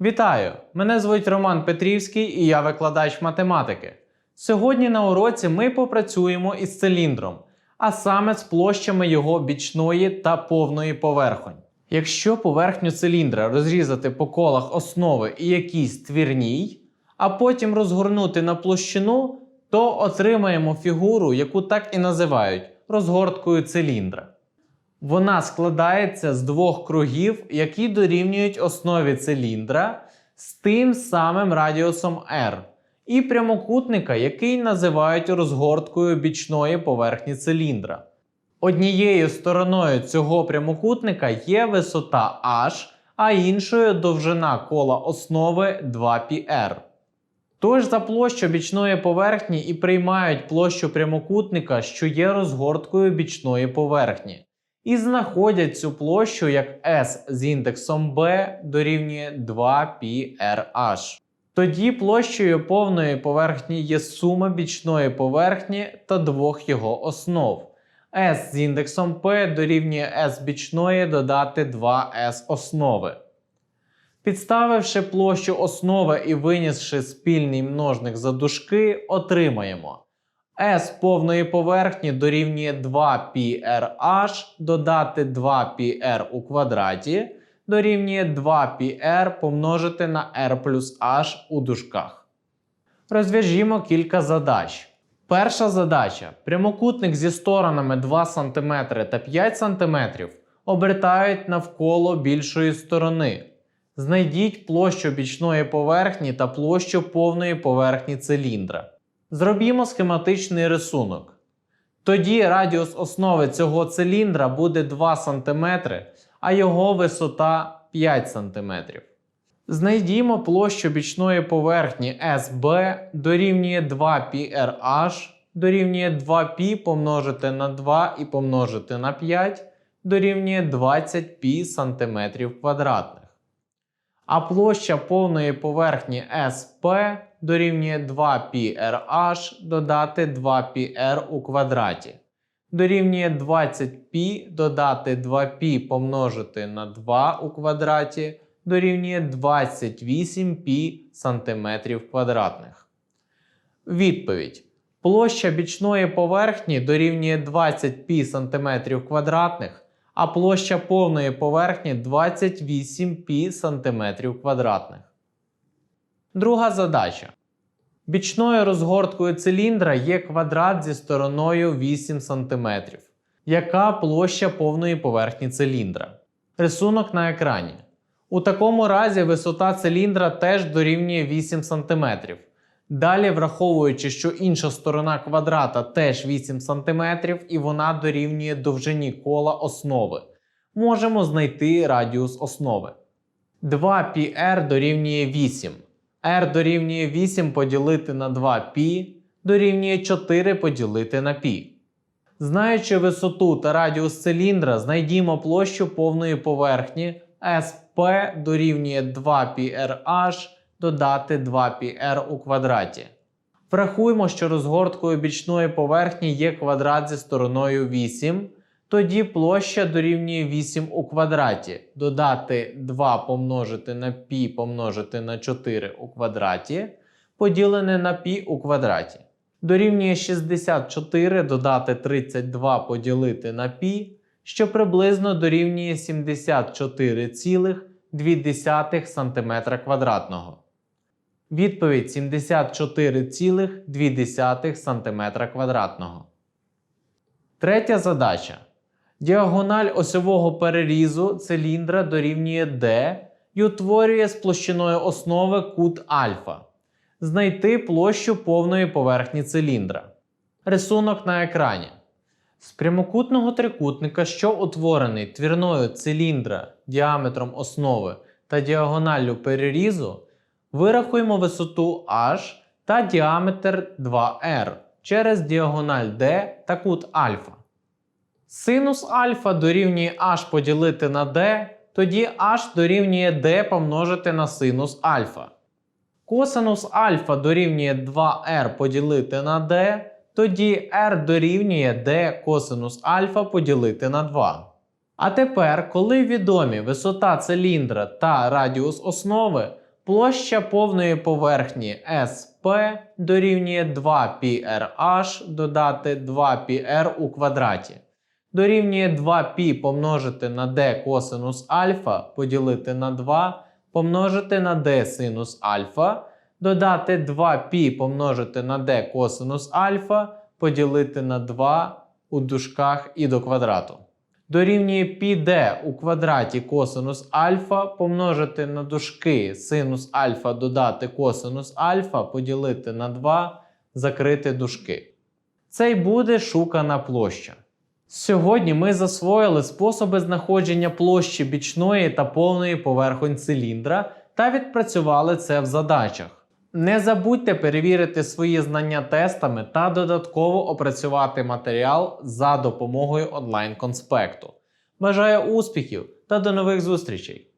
Вітаю! Мене звуть Роман Петрівський і я викладач математики. Сьогодні на уроці ми попрацюємо із циліндром, а саме з площами його бічної та повної поверхонь. Якщо поверхню циліндра розрізати по колах основи і якійсь твірній, а потім розгорнути на площину, то отримаємо фігуру, яку так і називають розгорткою циліндра. Вона складається з двох кругів, які дорівнюють основі циліндра з тим самим радіусом r, і прямокутника, який називають розгорткою бічної поверхні циліндра. Однією стороною цього прямокутника є висота h, а іншою довжина кола основи 2πr. Тож за площу бічної поверхні і приймають площу прямокутника, що є розгорткою бічної поверхні і знаходять цю площу як S з індексом B дорівнює 2πrh. Тоді площею повної поверхні є сума бічної поверхні та двох його основ. S з індексом P дорівнює S бічної додати 2S основи. Підставивши площу основи і винісши спільний множник за дужки, отримаємо S повної поверхні дорівнює 2πrh додати 2πr у квадраті дорівнює 2πr помножити на r плюс h у дужках. Розв'яжімо кілька задач. Перша задача: прямокутник зі сторонами 2 см та 5 см обертають навколо більшої сторони. Знайдіть площу бічної поверхні та площу повної поверхні циліндра. Зробімо схематичний рисунок. Тоді радіус основи цього циліндра буде 2 см, а його висота 5 см. Знайдімо площу бічної поверхні SB дорівнює 2πrh, дорівнює 2π помножити на 2 і помножити на 5 дорівнює 20 π см квадратних. А площа повної поверхні SP дорівнює 2πrh додати 2πr у квадраті. Дорівнює 20π додати 2π помножити на 2 у квадраті дорівнює 28π сантиметрів квадратних. Відповідь. Площа бічної поверхні дорівнює 20 π сантиметрів квадратних, а площа повної поверхні 28 π сантиметрів квадратних. Друга задача. Бічною розгорткою циліндра є квадрат зі стороною 8 см. Яка площа повної поверхні циліндра? Рисунок на екрані. У такому разі висота циліндра теж дорівнює 8 см. Далі, враховуючи, що інша сторона квадрата теж 8 см і вона дорівнює довжині кола основи, можемо знайти радіус основи. 2πr дорівнює 8 r дорівнює 8 поділити на 2π дорівнює 4 поділити на π. Знаючи висоту та радіус циліндра, знайдімо площу повної поверхні SP дорівнює 2πrh додати 2πr у квадраті. Врахуємо, що розгорткою бічної поверхні є квадрат зі стороною 8, тоді площа дорівнює 8 у квадраті. Додати 2 помножити на π помножити на 4 у квадраті, поділене на π у квадраті. Дорівнює 64 додати 32 поділити на π, що приблизно дорівнює 74,2 см квадратного. Відповідь 74,2 см квадратного. Третя задача. Діагональ осьового перерізу циліндра дорівнює D і утворює з площиною основи кут альфа. Знайти площу повної поверхні циліндра. Рисунок на екрані. З прямокутного трикутника, що утворений твірною циліндра діаметром основи та діагоналлю перерізу, вирахуємо висоту h та діаметр 2r через діагональ d та кут альфа. Синус альфа дорівнює h поділити на d, тоді h дорівнює d помножити на синус альфа. Косинус альфа дорівнює 2r поділити на d, тоді r дорівнює d косинус альфа поділити на 2. А тепер, коли відомі висота циліндра та радіус основи, Площа повної поверхні SP дорівнює 2πrh додати 2πr у квадраті Дорівнює 2π помножити на d косинус альфа поділити на 2 помножити на d синус альфа, додати 2π помножити на d косинус альфа поділити на 2 у дужках і до квадрату. Дорівнює πd у квадраті косинус альфа помножити на дужки синус альфа додати косинус альфа поділити на 2, закрити дужки. Це й буде шукана площа. Сьогодні ми засвоїли способи знаходження площі бічної та повної поверхонь циліндра та відпрацювали це в задачах. Не забудьте перевірити свої знання тестами та додатково опрацювати матеріал за допомогою онлайн-конспекту. Бажаю успіхів та до нових зустрічей!